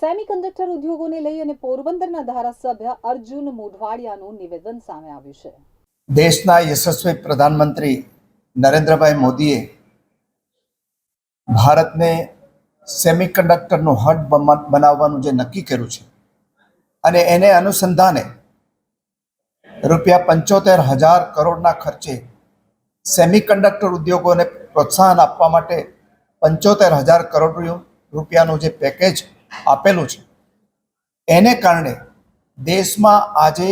Semiconductor ઉદ્યોગોને લઈ અને પોરબંદરના ધારાસભ્ય અર્જુન મોઢવાડિયાનું નિવેદન સામે આવ્યું છે. દેશના યશસ્વી પ્રધાનમંત્રી નરેન્દ્રભાઈ મોદીએ ભારતને સેમિકન્ડક્ટરનું હબ બનાવવાનું જે નક્કી કર્યું છે અને એને અનુસંધાને રૂપિયા પંચોતેર હજાર કરોડના ખર્ચે સેમિકન્ડક્ટર ઉદ્યોગોને પ્રોત્સાહન આપવા માટે પંચોતેર હજાર કરોડ રૂપિયાનું જે પેકેજ આપેલું છે. એને કારણે દેશમાં આજે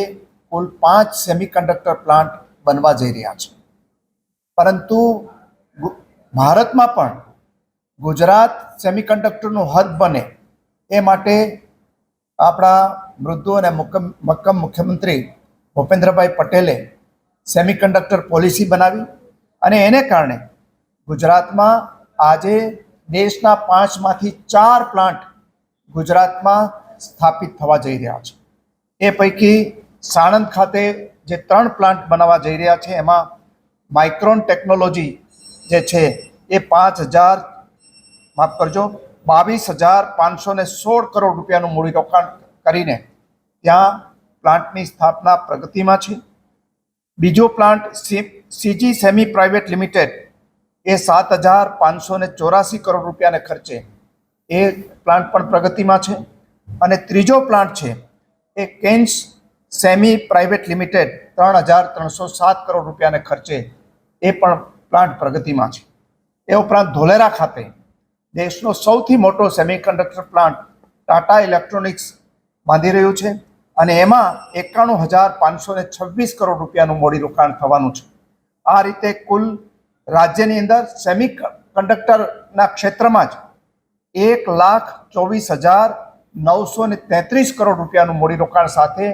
કુલ પાંચ સેમિકન્ડક્ટર પ્લાન્ટ બનવા જઈ રહ્યા છે. પરંતુ ભારતમાં પણ ગુજરાત સેમિકન્ડક્ટરનું હદ બને એ માટે આપણા મૃદુ અને મક્કમ મુખ્યમંત્રી ભૂપેન્દ્રભાઈ પટેલે સેમિકન્ડક્ટર પોલિસી બનાવી અને એને કારણે ગુજરાતમાં આજે દેશના પાંચમાંથી ચાર પ્લાન્ટ ગુજરાતમાં સ્થાપિત થવા જઈ રહ્યા છે. એ પૈકી સાણંદ ખાતે જે ત્રણ પ્લાન્ટ બનાવવા જઈ રહ્યા છે, એમાં માઇક્રોન ટેકનોલોજી જે છે, એ પાંચ હજાર, માફ કરજો, બાવીસ હજાર પાંચસો ને સોળ કરોડ રૂપિયાનું મૂડીરોકાણ કરીને ત્યાં પ્લાન્ટની સ્થાપના પ્રગતિમાં છે. બીજો plant CG Semi Private Limited, એ સાત હજાર પાંચસો ચોરાસી કરોડ રૂપિયાને ખર્ચે એ પ્લાન્ટ પણ પ્રગતિમાં છે. અને ત્રીજો પ્લાન્ટ છે એ કેન્સ સેમી પ્રાઇવેટ લિમિટેડ ત્રણ હજાર ત્રણસો સાત કરોડ રૂપિયાને ખર્ચે એ પણ પ્લાન્ટ પ્રગતિમાં છે. એ ઉપરાંત ધોલેરા ખાતે દેશનો સૌથી મોટો સેમિકન્ડક્ટર પ્લાન્ટ ટાટા ઇલેક્ટ્રોનિક્સ બાંધી રહ્યું છે અને એમાં એકાણું હજાર પાંચસો ને છવ્વીસ કરોડ રૂપિયાનું મૂડીરોકાણ થવાનું છે. આ રીતે કુલ રાજ્યની અંદર સેમી કંડક્ટરના ક્ષેત્રમાં જ એક લાખ ચોવીસ હજાર નવસો ને તેત્રીસ કરોડ રૂપિયાનું મૂડીરોકાણ સાથે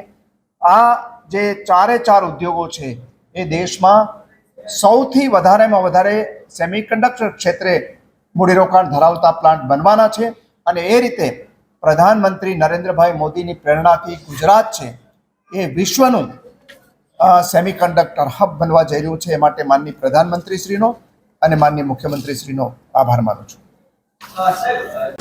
આ જે ચારે ચાર ઉદ્યોગો છે, એ દેશમાં સૌથી વધારેમાં વધારે સેમિકન્ડક્ટર ક્ષેત્રે મૂડીરોકાણ ધરાવતા પ્લાન્ટ બનવાના છે અને એ રીતે પ્રધાનમંત્રી નરેન્દ્રભાઈ મોદીની પ્રેરણાથી ગુજરાત છે, એ વિશ્વનું સેમિકન્ડક્ટર હબ બનવા જઈ રહ્યું છે. એ માટે માનની પ્રધાનમંત્રીશ્રીનો અને માનની મુખ્યમંત્રીશ્રીનો આભાર માનું છું. 啊，下一个。